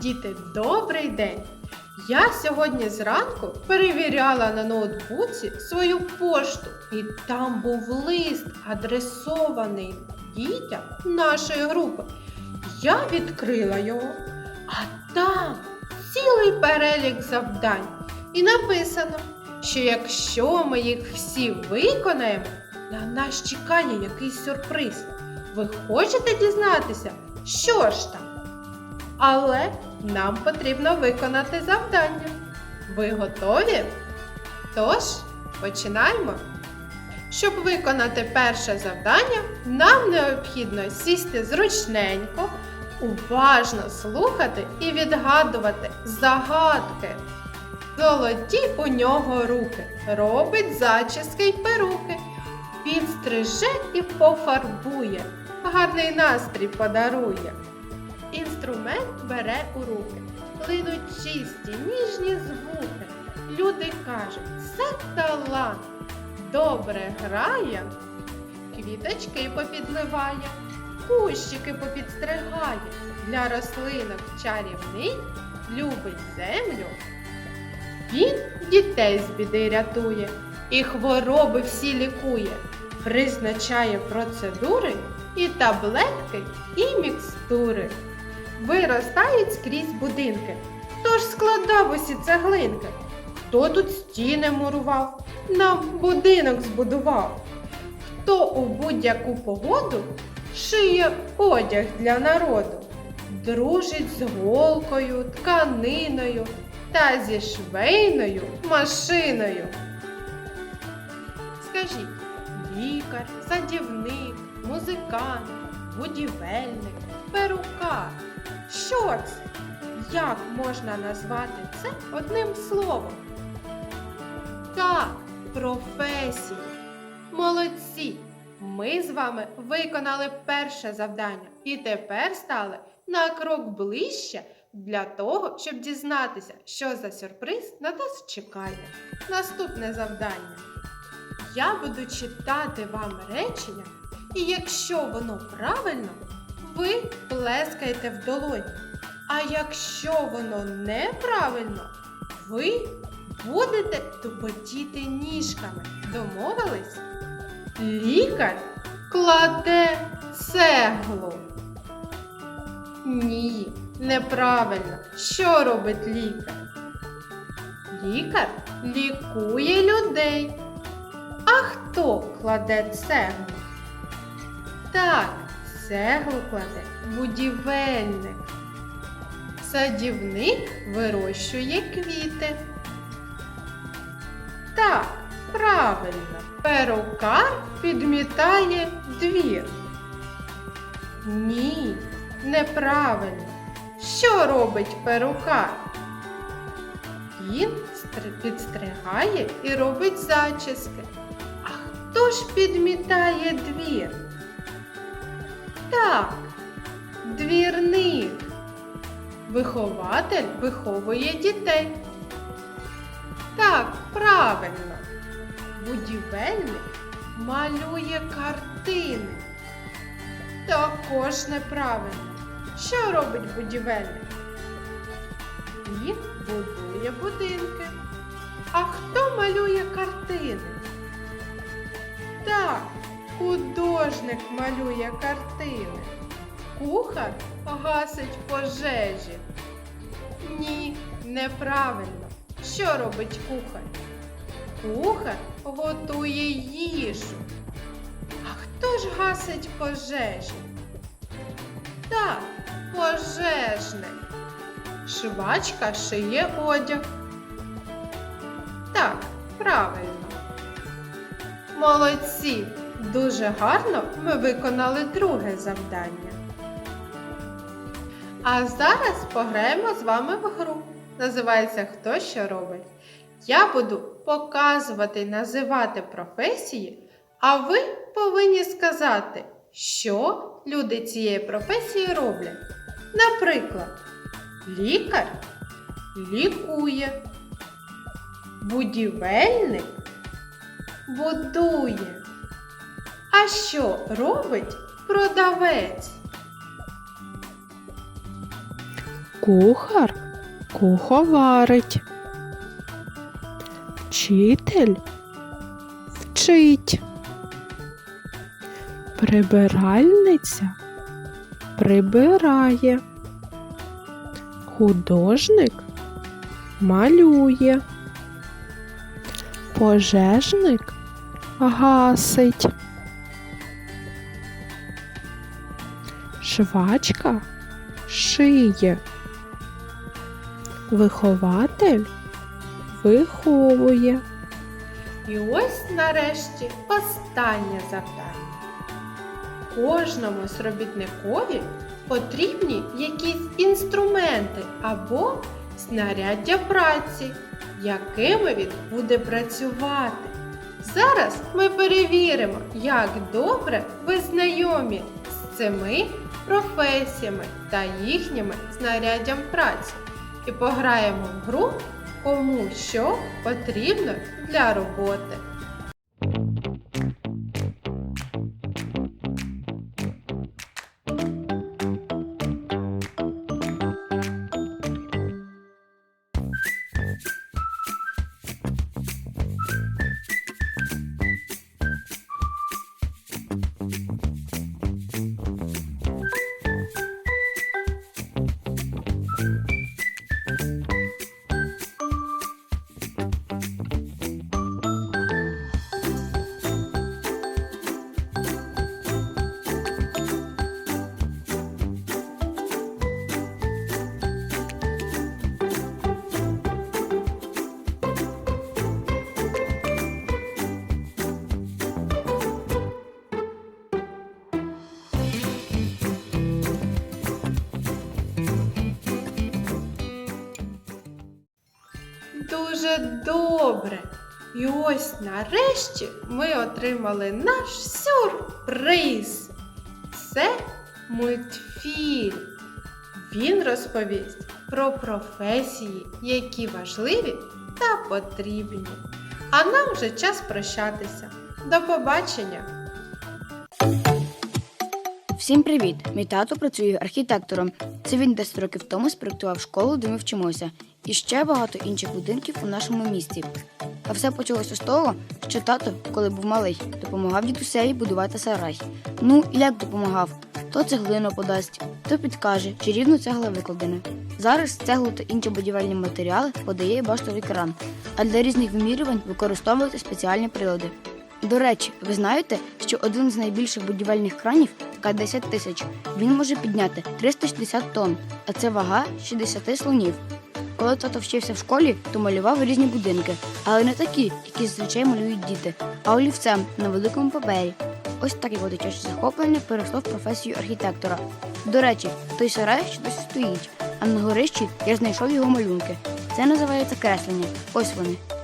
Діти, добрий день! Я сьогодні зранку перевіряла на ноутбуці свою пошту, і там був лист, адресований дітям нашої групи. Я відкрила його, а там цілий перелік завдань. І написано, що якщо ми їх всі виконаємо, на нас чекає якийсь сюрприз. Ви хочете дізнатися, що ж там? Але нам потрібно виконати завдання. Ви готові? Тож, починаємо. Щоб виконати перше завдання, нам необхідно сісти зручненько, уважно слухати і відгадувати загадки. Золоті у нього руки, робить зачіски й перуки, підстриже і пофарбує, гарний настрій подарує. Інструмент бере у руки, линуть чисті, ніжні звуки. Люди кажуть, це талант. Добре грає, квіточки попідливає, кущики попідстригає. Для рослинок чарівний любить землю. Він дітей з біди рятує і хвороби всі лікує, призначає процедури і таблетки, і мікстури. Виростають скрізь будинки, хто ж складав усі цеглинки? Хто тут стіни мурував, нам будинок збудував? Хто у будь-яку погоду шиє одяг для народу, дружить з голкою, тканиною та зі швейною машиною? Скажіть, лікар, садівник, музикант, будівельник, перукар. Що це? Як можна назвати це одним словом? Так, професії. Молодці! Ми з вами виконали перше завдання і тепер стали на крок ближче для того, щоб дізнатися, що за сюрприз на нас чекає. Наступне завдання. Я буду читати вам речення, і якщо воно правильно, ви плескаєте в долоні. А якщо воно неправильно, ви будете тупотіти ніжками. Домовились? Лікар кладе цеглу. Ні, неправильно. Що робить лікар? Лікар лікує людей. А хто кладе цеглу? Так, цеглу кладе будівельник. Садівник вирощує квіти. Так, правильно. Перукар підмітає двір. Ні, неправильно. Що робить перукар? Він підстригає і робить зачіски. А хто ж підмітає двір? Так, двірник. Вихователь виховує дітей. Так, правильно. Будівельник малює картини. Також неправильно. Що робить будівельник? Він будує будинки. А хто малює картини? Так, художник малює картини. Кухар гасить пожежі. Ні, неправильно. Що робить кухар? Кухар готує їжу. А хто ж гасить пожежі? Так, пожежник. Швачка шиє одяг. Так, правильно. Молодці! Дуже гарно ми виконали друге завдання. А зараз пограємо з вами в гру. Називається Хто що робить. Я буду показувати, називати професії, а ви повинні сказати, що люди цієї професії роблять. Наприклад, лікар лікує, будівельник будує. А що робить продавець? Кухар куховарить. Вчитель вчить. Прибиральниця прибирає. Художник малює. Пожежник гасить. Швачка шиє. Вихователь виховує. І ось нарешті останнє завдання. Кожному з робітникові потрібні якісь інструменти або знаряддя праці, якими він буде працювати. Зараз ми перевіримо, як добре ви знайомі з цими професіями та їхніми знаряддям праці і пограємо в гру, кому що потрібно для роботи. Дуже добре. І ось нарешті ми отримали наш сюрприз. Це мультфільм. Він розповість про професії, які важливі та потрібні. А нам вже час прощатися. До побачення! Всім привіт! Мій тато працює архітектором. Це він 10 років тому спроектував школу, де ми вчимося, і ще багато інших будинків у нашому місті. А все почалося з того, що тато, коли був малий, допомагав дідусеві будувати сарай. Ну як допомагав? То цеглину подасть, то підкаже, чи рівно цегла викладена. Зараз цеглу та інші будівельні матеріали подає баштовий кран, а для різних вимірювань використовують спеціальні прилади. До речі, ви знаєте, що один з найбільших будівельних кранів така 10 тисяч. Він може підняти 360 тонн, а це вага 60 слонів. Коли тато вчився в школі, то малював різні будинки, але не такі, які зазвичай малюють діти, а олівцем на великому папері. Ось так його дитяче захоплення перейшло в професію архітектора. До речі, той сарай ще досі стоїть, а на горищі я знайшов його малюнки. Це називається креслення. Ось вони.